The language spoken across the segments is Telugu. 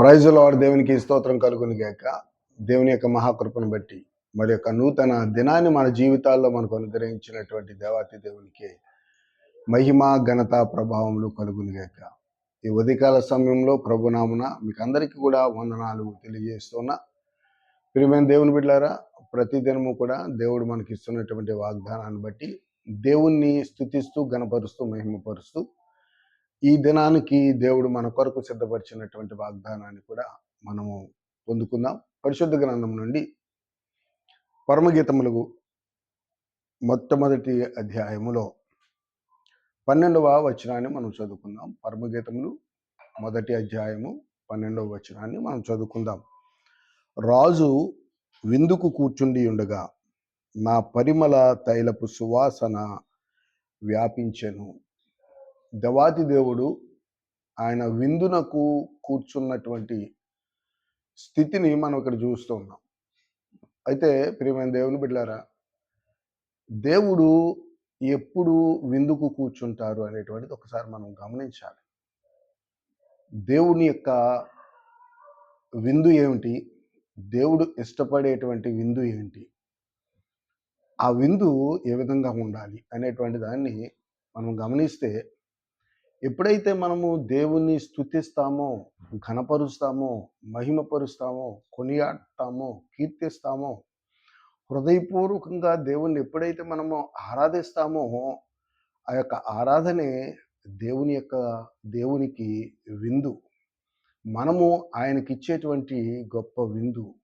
ప్రైజులో దేవునికి స్తోత్రం కలుగుని గాక. దేవుని యొక్క మహాకృపను బట్టి మరి యొక్క నూతన దినాన్ని మన జీవితాల్లో మనకు అనుగ్రహించినటువంటి దేవాతి దేవునికి మహిమ ఘనత ప్రభావములు కలుగుని గాక. ఈ ఉదయకాల సమయంలో ప్రభునామున మీకు అందరికీ కూడా వందనాలు తెలియజేస్తున్నా. ప్రియమైన దేవుని బిడ్డారా ప్రతిదినము కూడా దేవుడు మనకి ఇస్తున్నటువంటి వాగ్దానాన్ని బట్టి దేవుణ్ణి స్థుతిస్తూ గణపరుస్తూ మహిమపరుస్తూ ఈ దినానికి దేవుడు మన కొరకు సిద్ధపరిచినటువంటి వాగ్దానాన్ని కూడా మనము పొందుకుందాం. పరిశుద్ధ గ్రంథం నుండి పరమగీతములకు మొట్టమొదటి అధ్యాయములో పన్నెండవ వచనాన్ని మనం చదువుకుందాం. పరమగీతములు మొదటి అధ్యాయము పన్నెండవ వచనాన్ని మనం చదువుకుందాం. రాజు విందుకు కూర్చుండి ఉండగా నా పరిమళ తైలపు సువాసన వ్యాపించెను. దేవాది దేవుడు ఆయన విందునకు కూర్చున్నటువంటి స్థితిని మనం ఇక్కడ చూస్తూ ఉన్నాం. అయితే ప్రియమైన దేవుని బిడ్డారా దేవుడు ఎప్పుడు విందుకు కూర్చుంటారు అనేటువంటిది ఒకసారి మనం గమనించాలి. దేవుని యొక్క విందు ఏమిటి? దేవుడు ఇష్టపడేటువంటి విందు ఏంటి ఆ విందు ఏ విధంగా ఉండాలి అనేటువంటి దాన్ని మనం గమనిస్తే ఎప్పుడైతే మనము దేవుణ్ణి స్థుతిస్తామో ఘనపరుస్తామో మహిమపరుస్తామో కొనియాడతామో కీర్తిస్తామో హృదయపూర్వకంగా దేవుణ్ణి ఎప్పుడైతే మనము ఆరాధిస్తామో ఆ యొక్క ఆరాధనే దేవుని యొక్క దేవునికి విందు. మనము ఆయనకి ఇచ్చేటువంటి గొప్ప విందు.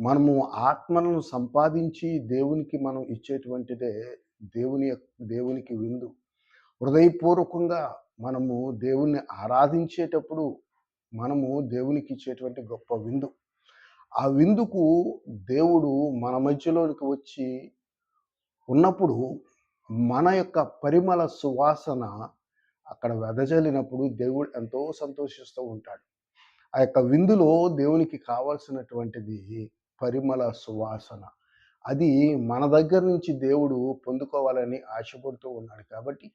మనము ఆత్మలను సంపాదించి దేవునికి మనం ఇచ్చేటువంటిదే దేవుని దేవునికి విందు. హృదయపూర్వకంగా మనము దేవుణ్ణి ఆరాధించేటప్పుడు మనము దేవునికి ఇచ్చేటువంటి గొప్ప విందు. ఆ విందుకు దేవుడు మన మధ్యలోనికి వచ్చి ఉన్నప్పుడు మన యొక్క పరిమళ సువాసన అక్కడ వెదజల్లినప్పుడు దేవుడు ఎంతో సంతోషిస్తూ ఉంటాడు. ఆ యొక్క విందులో దేవునికి కావాల్సినటువంటిది పరిమళ సువాసన. అది మన దగ్గర నుంచి దేవుడు పొందుకోవాలని ఆశపడుతూ ఉన్నాడు కాబట్టి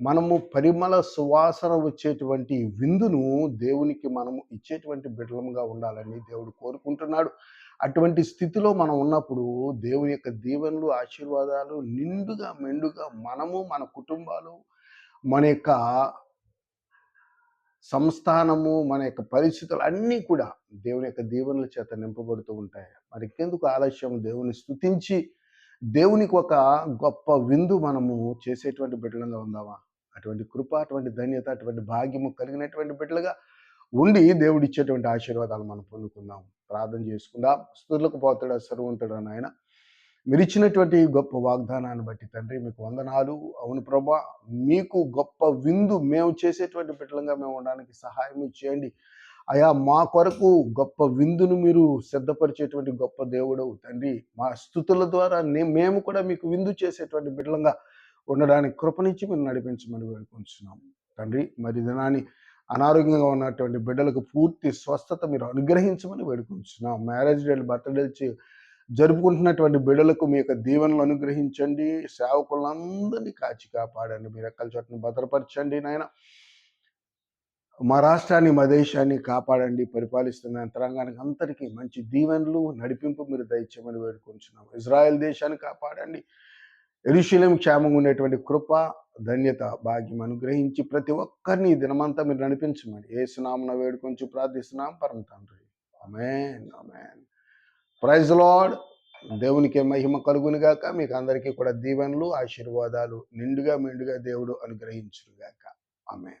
మనము పరిమళ సువాసన వచ్చేటువంటి విందును దేవునికి మనము ఇచ్చేటువంటి బిడ్డలముగా ఉండాలని దేవుడు కోరుకుంటున్నాడు. అటువంటి స్థితిలో మనం ఉన్నప్పుడు దేవుని యొక్క దీవెనలు ఆశీర్వాదాలు నిండుగా మెండుగా మనము మన కుటుంబాలు మన యొక్క సంస్థానము మన యొక్క పరిస్థితులు అన్నీ కూడా దేవుని యొక్క దీవెనల చేత నింపబడుతూ ఉంటాయి. మరి ఎందుకు ఆలస్యం? దేవుని స్థుతించి దేవునికి ఒక గొప్ప విందు మనము చేసేటువంటి బిడ్డలుగా ఉందామా? అటువంటి కృప అటువంటి ధన్యత అటువంటి భాగ్యము కలిగినటువంటి బిడ్డలుగా ఉండి దేవుడు ఇచ్చేటువంటి ఆశీర్వాదాలు మనం పొందుకుందాం. ప్రార్థన చేసుకుందాం. స్థుతులకు పోతాడు సర్వంతుడు ఆయన. మీరు ఇచ్చినటువంటి గొప్ప వాగ్దానాన్ని బట్టి తండ్రి మీకు వందనాలు. అవును ప్రభా మీకు గొప్ప విందు మేము చేసేటువంటి బిడ్డలంగా మేము ఉండడానికి సహాయం చేయండి. అయా మా కొరకు గొప్ప విందును మీరు సిద్ధపరిచేటువంటి గొప్ప దేవుడు తండ్రి. మా స్థుతుల ద్వారా మేము కూడా మీకు విందు చేసేటువంటి బిడ్డలంగా ఉండడానికి కృపనిచ్చి మీరు నడిపించమని వేడుకుంటున్నాం తండ్రి మరి దినాన్ని అనారోగ్యంగా ఉన్నటువంటి బిడ్డలకు పూర్తి స్వస్థత మీరు అనుగ్రహించమని వేడుకుంటున్నాం మ్యారేజ్ డేలు బర్త్డేలు జరుపుకుంటున్నటువంటి బిడలకు మీ యొక్క దీవెనలు అనుగ్రహించండి. సేవకులందరినీ కాచి కాపాడండి. మీరు ఎక్కల చోటను భద్రపరచండి నాయన. మా రాష్ట్రాన్ని మా దేశాన్ని కాపాడండి. పరిపాలిస్తున్న యంత్రాంగానికి అంతటికీ మంచి దీవెనలు నడిపింపు మీరు దయచేయమని వేడుకుంటున్నాం ఇజ్రాయెల్ దేశాన్ని కాపాడండి. ఎరుశీలం క్షేమంగా ఉండేటువంటి కృప ధన్యత భాగ్యం అనుగ్రహించి ప్రతి ఒక్కరిని దినమంతా మీరు నడిపించమని ఏ సునామన వేడుకొంచి ప్రార్థిస్తున్నాం. పరమ తండ్రి. అమేన్ అమేన్ ప్రైజ్ లాడ్ దేవునికి మహిమ కలుగునిగాక మీకు అందరికీ కూడా దీవెనలు ఆశీర్వాదాలు నిండుగా మెండుగా దేవుడు అనుగ్రహించునుగాక ఆమె